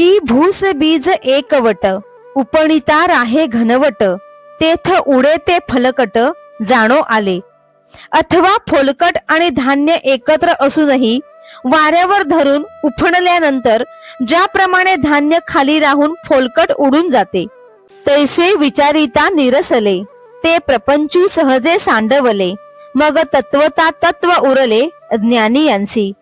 की भूस बीज एकवट उपणिता राहे घनवट तेथ उडे ते फलकट जाणो आले. अथवा फोलकट आणि धान्य एकत्र असूनही वाऱ्यावर धरून उफणल्यानंतर ज्याप्रमाणे धान्य खाली राहून फोलकट उडून जाते तैसे विचारिता निरसले. ते प्रपंचू सहजे सांडवले. मग तत्वता तत्व उरले ज्ञानी यांसी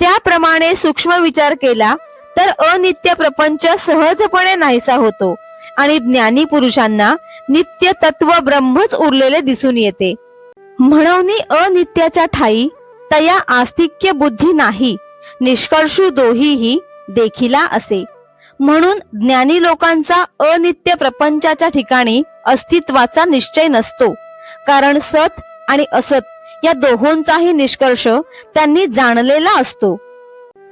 त्याप्रमाणे सूक्ष्म विचार केला तर अनित्य प्रपंच सहजपणे नाहीसा होतो. आणि ज्ञानी पुरुषांना नित्य तत्व ब्रह्मच उरलेले दिसून येते. म्हणून अनित्याच्या ठाई तया आस्तिक्य बुद्धी नाही निष्कर्षू दोहीही देखिला असे. म्हणून ज्ञानी लोकांचा अनित्य प्रपंचाच्या ठिकाणी अस्तित्वाचा निश्चय नसतो. कारण सत आणि असत या दोहोंचाही निष्कर्ष त्यांनी जाणलेला असतो.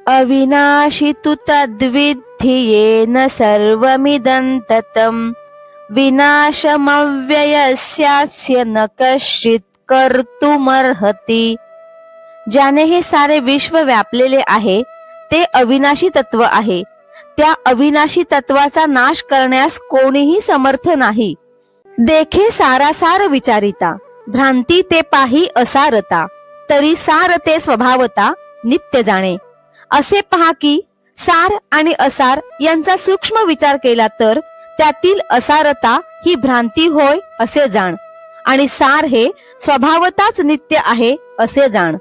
अविनाशी तु तद्विद्धि येन सर्वमिदन्ततम् विनाशमव्ययस्यास्य न कश्चित् कर्तुमर्हति। ज्याने हे सारे विश्व व्यापलेले आहे ते अविनाशी तत्व आहे। त्या अविनाशी तत्वाचा नाश करण्यास कोणीही समर्थ नाही। देखे सारासार विचारिता भ्रांती ते पाही असारता तरी सार ते स्वभावता नित्य जाणे। असे पहा की सार आणि असार यांचा सूक्ष्म विचार केला तर त्यातील असारता ही भ्रांती होय असे जाण. आणि सार हे स्वभावताच नित्य आहे असे जाण.